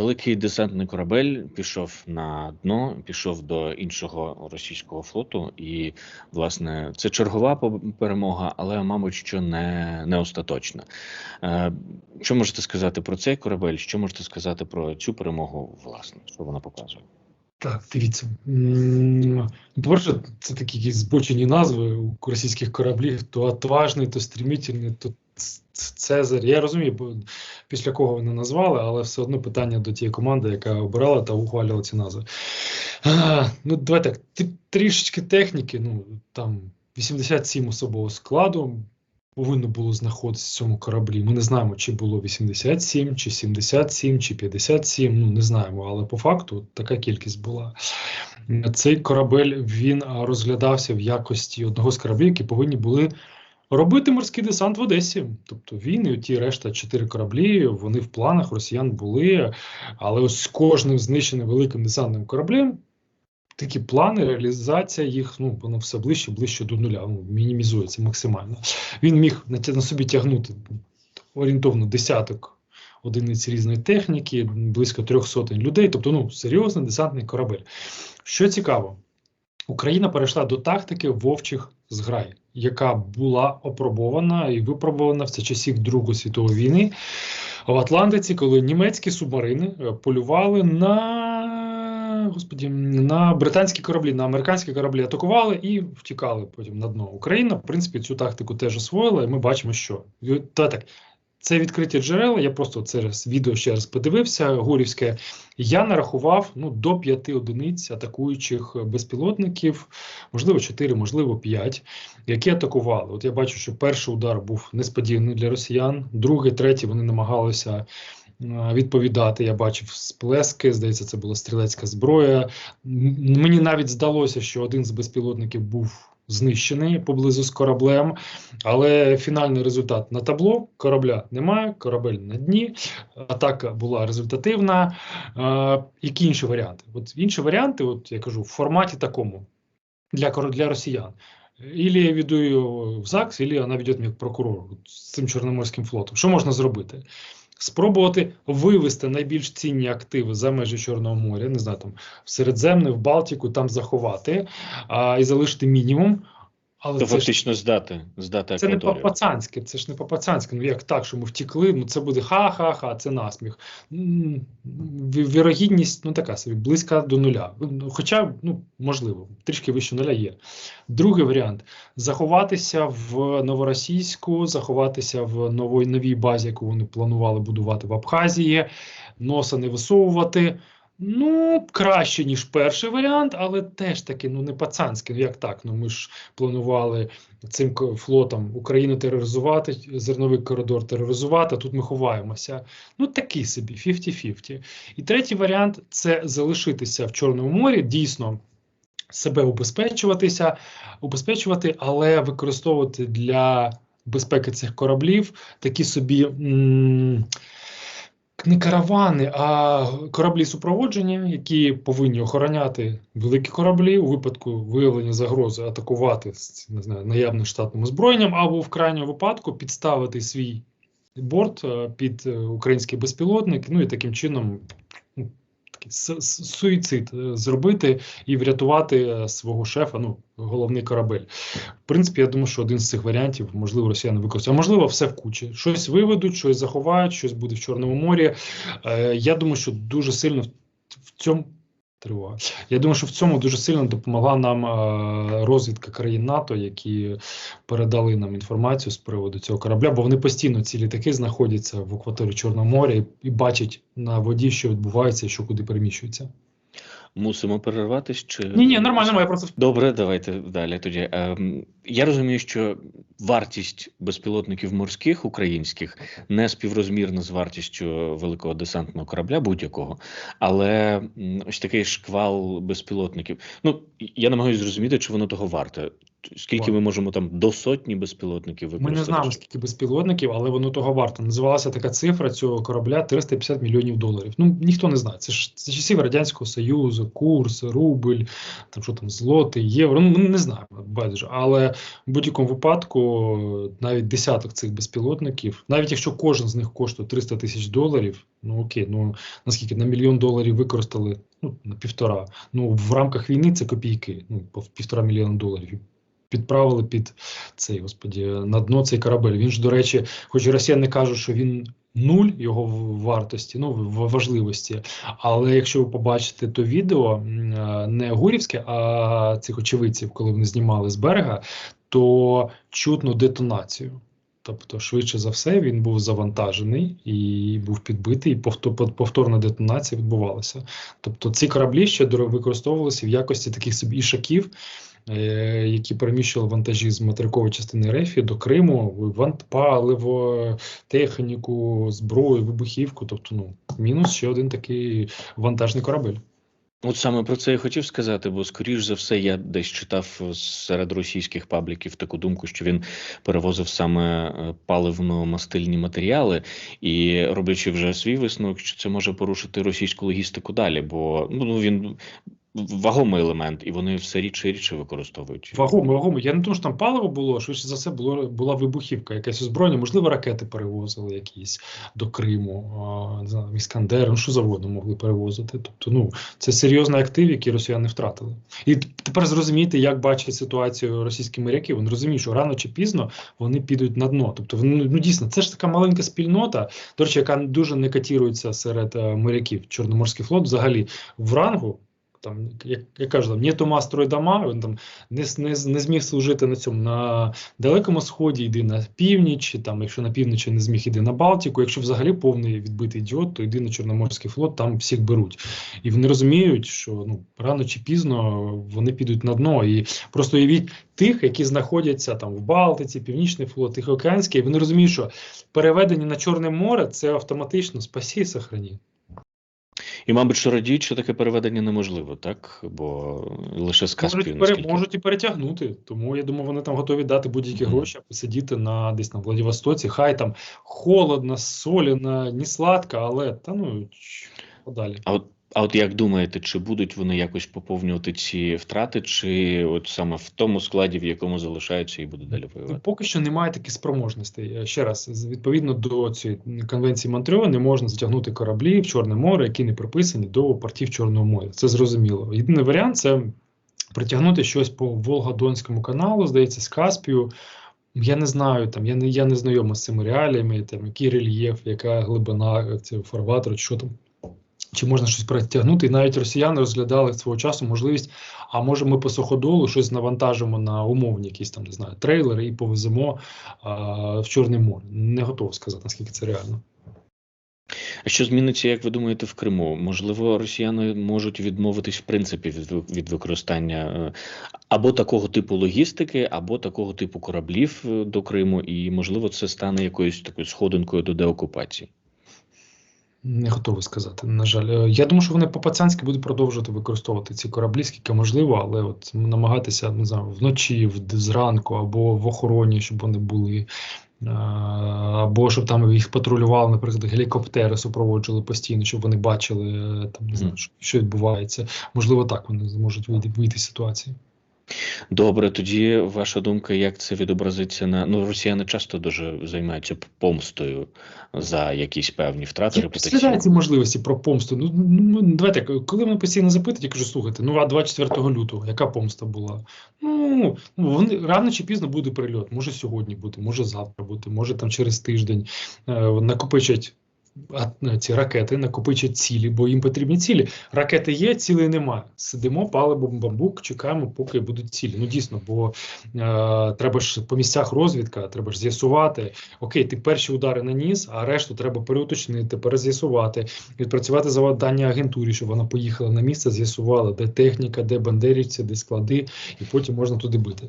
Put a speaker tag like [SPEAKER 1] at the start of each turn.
[SPEAKER 1] великий десантний корабель пішов на дно, пішов до іншого російського флоту, і власне це чергова перемога, але мабуть, що не не остаточна. Е, що можете сказати про цей корабель? Що можете сказати про цю перемогу? Власне, що вона показує?
[SPEAKER 2] Так, дивіться. По-перше, це такі якісь збочені назви у російських кораблів: то отважний, то стремительний, то Цезарь. Я розумію, після кого вони назвали, але все одно питання до тієї команди, яка обирала та ухвалювала ці назви. А, Ну, давай так, трішечки техніки, ну там 87 особового складу повинно було знаходитися в цьому кораблі. Ми не знаємо, чи було 87, чи 77, чи 57. Ну не знаємо, але по факту така кількість була. Цей корабель він розглядався в якості одного з кораблів, які повинні були. Робити морський десант в Одесі, тобто він і ті решта чотири кораблі, вони в планах росіян були, але ось з кожним знищеним великим десантним кораблем такі плани, реалізація їх ну воно все ближче, ближче до нуля. Ну, мінімізується максимально. Він міг на, собі тягнути орієнтовно десяток одиниць різної техніки, близько трьох сотень людей. Тобто, ну серйозний десантний корабель. Що цікаво, Україна перейшла до тактики вовчих зграй, яка була опробована і випробована в часів Другої світової війни в Атлантиці, коли німецькі субмарини е, полювали на господі, на британські кораблі, на американські кораблі атакували і втікали потім на дно. Україна, в принципі, цю тактику теж освоїла, і ми бачимо, що та так. Це відкриті джерела. Я просто це відео ще раз подивився. Гурівське я нарахував ну до п'яти одиниць атакуючих безпілотників, можливо, чотири, можливо, п'ять, які атакували. От я бачу, що перший удар був несподіваний для росіян, другий, третій вони намагалися відповідати. Я бачив сплески, здається, це була стрілецька зброя. Мені навіть здалося, що один з безпілотників був. Знищений поблизу з кораблем, але фінальний результат на табло корабля немає, корабель на дні, атака була результативна. Е, які інші варіанти? От інші варіанти, от я кажу, в форматі такому для для росіян. Ілі я веду в ЗАГС, ілі вона веде мені прокурор з цим Чорноморським флотом. Що можна зробити? Спробувати вивести найбільш цінні активи за межі Чорного моря, не знаю, там в Середземне, в Балтіку, там заховати а, і залишити мінімум.
[SPEAKER 1] Але То фактично ж, здати здати
[SPEAKER 2] Це Акваторію. не по-пацанськи, це ж не по-пацанськи. Ну як так, що ми втікли, ну це буде ха-ха-ха, це насміх. Вірогідність ну така собі, близька до нуля. Ну, хоча, ну, можливо, трішки вище нуля є. Другий варіант заховатися в новоросійську, заховатися в новій новій базі, яку вони планували будувати в Абхазії, носа не висовувати. Ну, краще, ніж перший варіант, але теж таки ну не пацанський. Ну як так? Ну ми ж планували цим флотом Україну тероризувати, зерновий коридор тероризувати. а Тут ми ховаємося. Ну такий собі, 50-50. І третій варіант це залишитися в Чорному морі, дійсно себе убезпечуватися, убезпечувати, але використовувати для безпеки цих кораблів такі собі. М не каравани, а кораблі супроводження, які повинні охороняти великі кораблі у випадку виявлення загрози, атакувати не знаю, наявним штатним озброєнням, або в крайньому випадку підставити свій борт е, під е, український безпілотник, ну і таким чином суїцид е, зробити і врятувати е, свого шефа, ну головний корабель. В принципі, я думаю, що один з цих варіантів можливо росіяни використають. А можливо, все в кучі. Щось виведуть, щось заховають, щось буде в Чорному морі. Е, я думаю, що дуже сильно в цьому. Тривога. Я думаю, що в цьому дуже сильно допомогла нам е, розвідка країн НАТО, які передали нам інформацію з приводу цього корабля, бо вони постійно ці літаки знаходяться в акваторії Чорного моря і, і бачать на воді, що відбувається і що куди переміщується.
[SPEAKER 1] Мусимо перерватися чи
[SPEAKER 2] ні, ні, нормально. Я просто
[SPEAKER 1] добре. Давайте далі. Тоді ем, я розумію, що вартість безпілотників морських українських не співрозмірна з вартістю великого десантного корабля будь-якого, але ось такий шквал безпілотників. Ну я намагаюся зрозуміти, чи воно того варте. Скільки ми можемо там до сотні безпілотників використати?
[SPEAKER 2] Ми не знаємо, скільки безпілотників, але воно того варто. Називалася така цифра цього корабля 350 мільйонів доларів. Ну ніхто не знає. Це ж це часів Радянського Союзу, курс, рубль, там що там злоти, євро. Ну, ми не знаємо байдуже. Але в будь-якому випадку навіть десяток цих безпілотників, навіть якщо кожен з них коштує 300 тисяч доларів, ну окей, ну наскільки на мільйон доларів використали ну, на півтора. Ну в рамках війни це копійки, ну півтора мільйона доларів. Підправили під цей господі на дно цей корабель. Він ж, до речі, хоч росіяни кажуть, що він нуль його вартості, ну важливості. Але якщо ви побачите то відео, е, не гурівське, а цих очевидців, коли вони знімали з берега, то чутно детонацію. Тобто, швидше за все, він був завантажений і був підбитий, і повторна детонація відбувалася. Тобто, ці кораблі ще використовувалися в якості таких собі ішаків, які переміщували вантажі з материкової частини Рефі до Криму, вант паливо, техніку, зброю, вибухівку. Тобто, ну мінус ще один такий вантажний корабель.
[SPEAKER 1] От саме про це я хотів сказати, бо скоріш за все я десь читав серед російських пабліків таку думку, що він перевозив саме е, паливно-мастильні матеріали, і роблячи вже свій висновок, що це може порушити російську логістику далі, бо ну він вагомий елемент, і вони все рідше і рідше використовують.
[SPEAKER 2] Вагомо, вагомо. Я не думаю, що там паливо було, швидше за все було, була вибухівка, якесь озброєння, можливо, ракети перевозили якісь до Криму, а, не знаю, Іскандер, ну що завгодно могли перевозити. Тобто, ну, це серйозний актив, який росіяни втратили. І тепер зрозуміти, як бачать ситуацію російські моряки, вони розуміють, що рано чи пізно вони підуть на дно. Тобто, вони, ну дійсно, це ж така маленька спільнота, до речі, яка дуже не котірується серед е, моряків. Чорноморський флот взагалі в рангу. Там, як я кажу, там нету мастрой дома, він там не, не, не зміг служити на цьому на далекому сході, йди на північ, там, якщо на півночі не зміг, іди на Балтику. Якщо взагалі повний відбитий ідіот, то йди на Чорноморський флот, там всіх беруть. І вони розуміють, що ну рано чи пізно вони підуть на дно. І просто уявіть тих, які знаходяться там в Балтиці, Північний флот, Тихоокеанський, вони розуміють, що переведення на Чорне море це автоматично спасі і сохрані.
[SPEAKER 1] І, мабуть, що радіють, що таке переведення неможливо, так? Бо лише з Каспію,
[SPEAKER 2] Можуть,
[SPEAKER 1] наскільки.
[SPEAKER 2] можуть і перетягнути. Тому я думаю, вони там готові дати будь-які
[SPEAKER 1] Мгм.
[SPEAKER 2] гроші, а посидіти на десь на Владивостоці. Хай там холодно, соліно, не сладко, але та ну подалі.
[SPEAKER 1] А от, а от як думаєте, чи будуть вони якось поповнювати ці втрати, чи от саме в тому складі, в якому залишаються і будуть далі
[SPEAKER 2] Ну,
[SPEAKER 1] воювати?
[SPEAKER 2] Поки що немає таких спроможностей. Е, Ще раз, відповідно до цієї конвенції Монтрьо, не можна затягнути кораблі в Чорне море, які не приписані до портів Чорного моря. Це зрозуміло. Єдиний варіант це притягнути щось по Волга-Донському каналу, здається, з Каспію. Я не знаю, там я не я не знайома з цими реаліями, там який рельєф, яка глибина цього фарватеру, що там. Чи можна щось перетягнути? І навіть росіяни розглядали свого часу можливість, а може ми по суходолу щось навантажимо на умовні якісь там, не знаю, трейлери і повеземо а, в Чорне море. Не готовий сказати, наскільки це реально.
[SPEAKER 1] А що зміниться, як ви думаєте, в Криму? Можливо, росіяни можуть відмовитись в принципі від, від використання е, або такого типу логістики, або такого типу кораблів е, до Криму, і можливо, це стане якоюсь такою сходинкою до деокупації.
[SPEAKER 2] Не готовий сказати. На жаль, Е, я думаю, що вони по-пацанськи будуть продовжувати використовувати ці кораблі, скільки можливо, але от намагатися не знаю, вночі, в- зранку або в охороні, щоб вони були. е, Або щоб там їх патрулювали, наприклад, гелікоптери супроводжували постійно, щоб вони бачили е, там не знаю, що, що відбувається. Можливо, так вони зможуть вийти з ситуації.
[SPEAKER 1] Добре, тоді ваша думка, як це відобразиться на ну росіяни часто дуже займаються помстою за якісь певні втрати
[SPEAKER 2] Я
[SPEAKER 1] репутаційні.
[SPEAKER 2] ці можливості про помсту. Ну, ну ну, давайте, коли мене постійно запитують, я кажу, слухайте, ну а 24 лютого, яка помста була? Ну, ну вони рано чи пізно буде прильот. Може сьогодні бути, може завтра бути, може там через тиждень е, накопичать. Е, Ці ракети накопичать цілі, бо їм потрібні цілі. Ракети є, цілей немає. Сидимо, палимо бамбук, чекаємо, поки будуть цілі. Ну дійсно, бо е, треба ж по місцях розвідка, треба ж з'ясувати. Окей, ти перші удари наніс, а решту треба переуточнити, перез'ясувати, відпрацювати завдання агентурі, щоб вона поїхала на місце, з'ясувала, де техніка, де бандерівці, де склади, і потім можна туди бити.